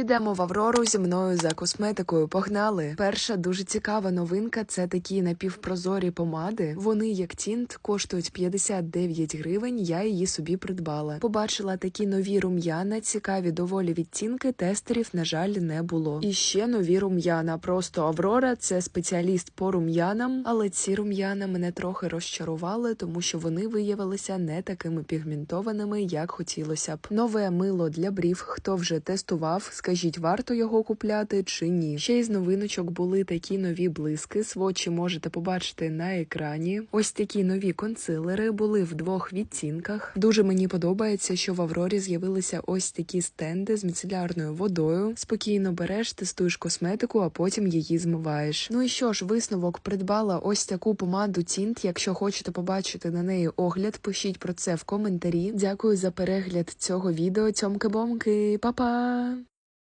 Йдемо в Аврору зі мною за косметикою. Погнали. Перша дуже цікава новинка це такі напівпрозорі помади. Вони як тінт коштують 59 гривень. Я її собі придбала. Побачила такі нові рум'яна, цікаві доволі відтінки. Тестерів, на жаль, не було. І ще нові рум'яна. Просто Аврора це спеціаліст по рум'янам, але ці рум'яна мене трохи розчарували, тому що вони виявилися не такими пігментованими, як хотілося б. Нове мило для брів. Хто вже тестував, скажіть, варто його купляти чи ні? Ще із новиночок були такі нові блиски. Свочі можете побачити на екрані. Ось такі нові консилери були в двох відтінках. Дуже мені подобається, що в Аврорі з'явилися ось такі стенди з міцелярною водою. Спокійно береш, тестуєш косметику, а потім її змиваєш. Ну і що ж, висновок придбала ось таку помаду Тінт. Якщо хочете побачити на неї огляд, пишіть про це в коментарі. Дякую за перегляд цього відео. Цьомки-бомки, па-па!